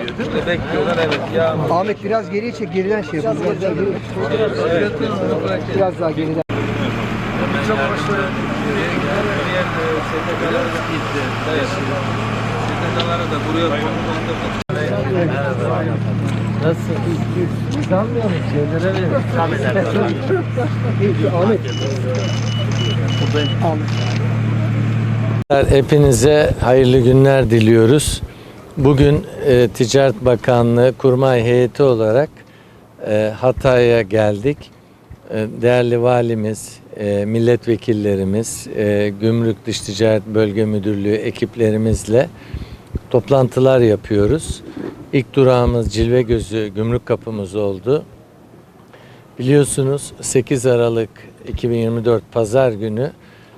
değil mi? Bekliyorlar evet. Ya Ahmet biraz geriye çek, geriden şey yapın. Biraz daha geri. Biraz daha geriden. diğer STK'lara da gitti. Evet. STK'lara da buraya? Sanmıyor musun? Ahmet. Hepinize hayırlı günler diliyoruz. Bugün e, Ticaret Bakanlığı Kurmay Heyeti olarak e, Hatay'a geldik. E, değerli valimiz, e, milletvekillerimiz, e, Gümrük Dış Ticaret Bölge Müdürlüğü ekiplerimizle toplantılar yapıyoruz. İlk durağımız Cilve Gözü Gümrük Kapımız oldu. Biliyorsunuz 8 Aralık 2024 Pazar günü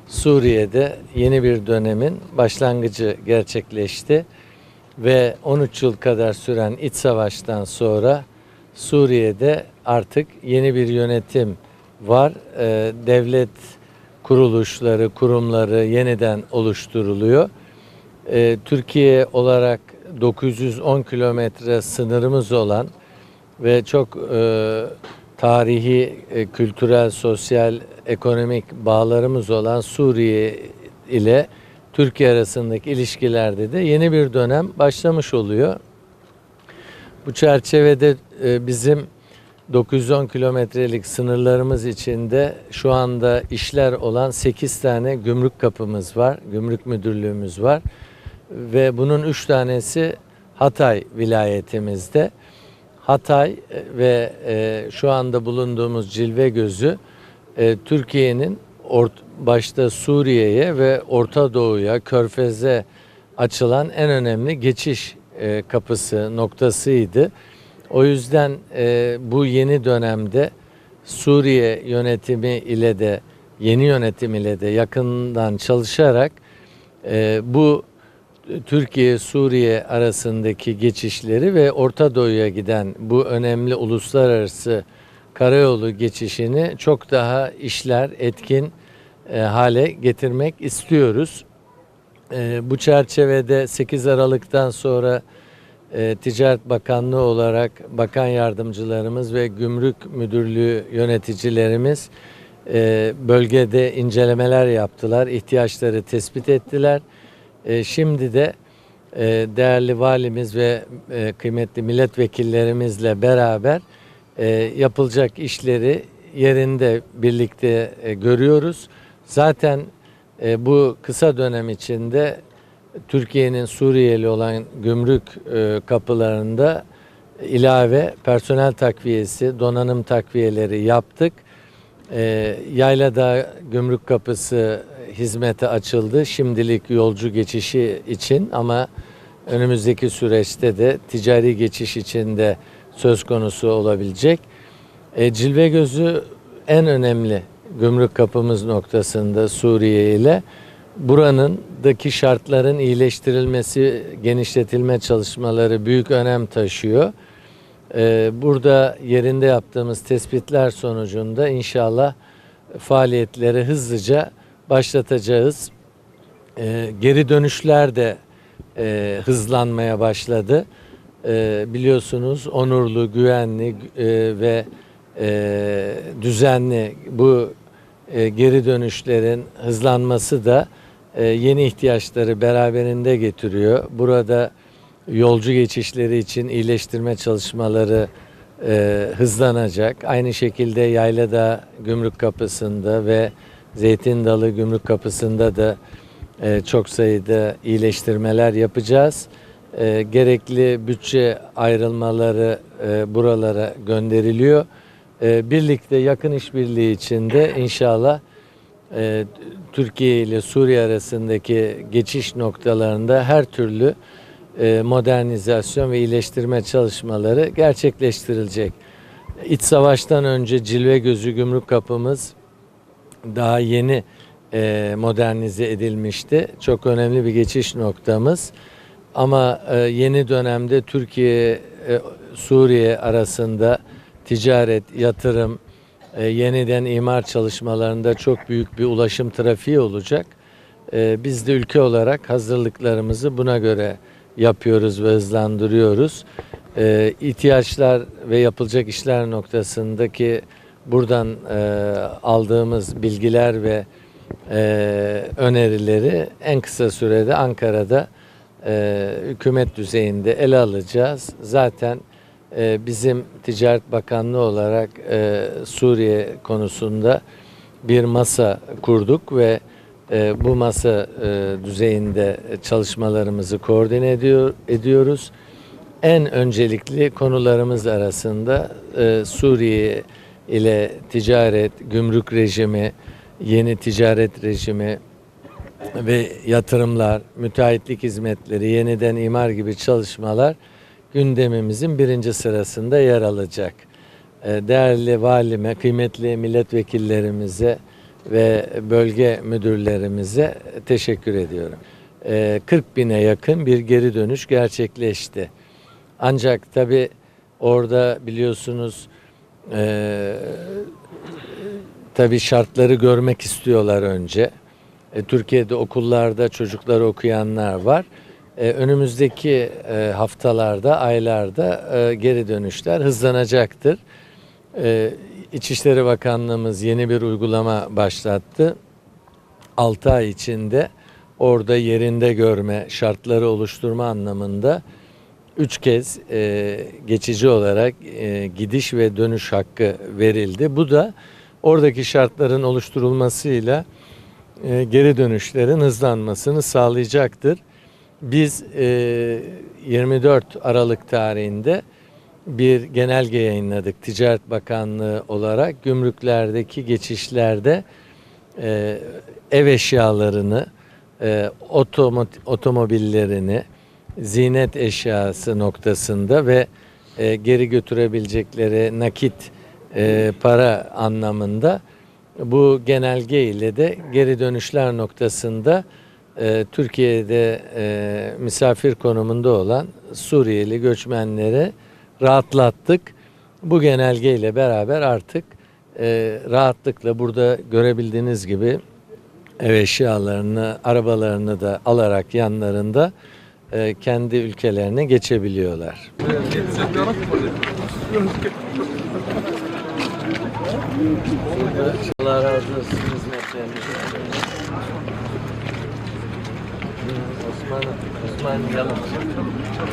Suriye'de yeni bir dönemin başlangıcı gerçekleşti ve 13 yıl kadar süren iç savaştan sonra Suriye'de artık yeni bir yönetim var. Ee, devlet kuruluşları, kurumları yeniden oluşturuluyor. Ee, Türkiye olarak 910 kilometre sınırımız olan ve çok e, tarihi, e, kültürel, sosyal, ekonomik bağlarımız olan Suriye ile Türkiye arasındaki ilişkilerde de yeni bir dönem başlamış oluyor. Bu çerçevede e, bizim 910 kilometrelik sınırlarımız içinde şu anda işler olan 8 tane gümrük kapımız var, gümrük müdürlüğümüz var ve bunun 3 tanesi Hatay vilayetimizde. Hatay e, ve e, şu anda bulunduğumuz Cilve Gözü Türkiye'nin başta Suriye'ye ve Orta Doğu'ya, Körfez'e açılan en önemli geçiş e, kapısı noktasıydı. O yüzden e, bu yeni dönemde Suriye yönetimi ile de yeni yönetim ile de yakından çalışarak e, bu Türkiye-Suriye arasındaki geçişleri ve Orta Doğu'ya giden bu önemli uluslararası karayolu geçişini çok daha işler, etkin e, hale getirmek istiyoruz. E, bu çerçevede 8 Aralık'tan sonra e, Ticaret Bakanlığı olarak bakan yardımcılarımız ve gümrük müdürlüğü yöneticilerimiz e, bölgede incelemeler yaptılar, ihtiyaçları tespit ettiler. E, şimdi de e, değerli valimiz ve e, kıymetli milletvekillerimizle beraber e, yapılacak işleri yerinde birlikte e, görüyoruz. Zaten e, bu kısa dönem içinde Türkiye'nin Suriyeli olan gümrük e, kapılarında ilave personel takviyesi, donanım takviyeleri yaptık. E, Yayladağ Gümrük Kapısı hizmete açıldı. Şimdilik yolcu geçişi için ama önümüzdeki süreçte de ticari geçiş için de söz konusu olabilecek. E, Cilve Gözü en önemli gümrük kapımız noktasında Suriye ile buranındaki şartların iyileştirilmesi, genişletilme çalışmaları büyük önem taşıyor. Ee, burada yerinde yaptığımız tespitler sonucunda inşallah faaliyetleri hızlıca başlatacağız. Ee, geri dönüşler de e, hızlanmaya başladı. Ee, biliyorsunuz onurlu, güvenli e, ve e, düzenli bu e, geri dönüşlerin hızlanması da e, yeni ihtiyaçları beraberinde getiriyor. Burada yolcu geçişleri için iyileştirme çalışmaları e, hızlanacak. Aynı şekilde Yayladağ Gümrük Kapısı'nda ve Zeytin Dalı Gümrük Kapısı'nda da e, çok sayıda iyileştirmeler yapacağız. E, gerekli bütçe ayrılmaları e, buralara gönderiliyor. E, birlikte yakın işbirliği içinde inşallah e, Türkiye ile Suriye arasındaki geçiş noktalarında her türlü e, modernizasyon ve iyileştirme çalışmaları gerçekleştirilecek. İç savaştan önce Cilve Gözü Gümrük Kapımız daha yeni e, modernize edilmişti. Çok önemli bir geçiş noktamız. Ama yeni dönemde Türkiye e, Suriye arasında ticaret, yatırım, e, yeniden imar çalışmalarında çok büyük bir ulaşım trafiği olacak. E, biz de ülke olarak hazırlıklarımızı buna göre yapıyoruz ve hızlandırıyoruz. E, ihtiyaçlar ve yapılacak işler noktasındaki buradan e, aldığımız bilgiler ve e, önerileri en kısa sürede Ankara'da e, hükümet düzeyinde ele alacağız. Zaten bizim Ticaret Bakanlığı olarak e, Suriye konusunda bir masa kurduk ve e, bu masa e, düzeyinde çalışmalarımızı koordine ediyor, ediyoruz. En öncelikli konularımız arasında Suriye ile ticaret, gümrük rejimi, yeni ticaret rejimi ve yatırımlar, müteahhitlik hizmetleri, yeniden imar gibi çalışmalar gündemimizin birinci sırasında yer alacak. E, Değerli valime, kıymetli milletvekillerimize ve bölge müdürlerimize teşekkür ediyorum. E, 40 bine yakın bir geri dönüş gerçekleşti. Ancak tabi orada biliyorsunuz e, tabi şartları görmek istiyorlar önce. E, Türkiye'de okullarda çocuklar okuyanlar var. E, önümüzdeki e, haftalarda, aylarda e, geri dönüşler hızlanacaktır. İçişleri Bakanlığımız yeni bir uygulama başlattı. 6 ay içinde orada yerinde görme, şartları oluşturma anlamında üç kez geçici olarak gidiş ve dönüş hakkı verildi. Bu da oradaki şartların oluşturulmasıyla geri dönüşlerin hızlanmasını sağlayacaktır. Biz e, 24 Aralık tarihinde bir genelge yayınladık Ticaret Bakanlığı olarak. Gümrüklerdeki geçişlerde e, ev eşyalarını, e, otomo- otomobillerini, zinet eşyası noktasında ve e, geri götürebilecekleri nakit e, para anlamında bu genelge ile de geri dönüşler noktasında e, Türkiye'de e, misafir konumunda olan Suriyeli göçmenlere rahatlattık. Bu genelge ile beraber artık e, rahatlıkla burada görebildiğiniz gibi ev eşyalarını, arabalarını da alarak yanlarında e, kendi ülkelerine geçebiliyorlar. Allah razı olsun. Osman, Osman.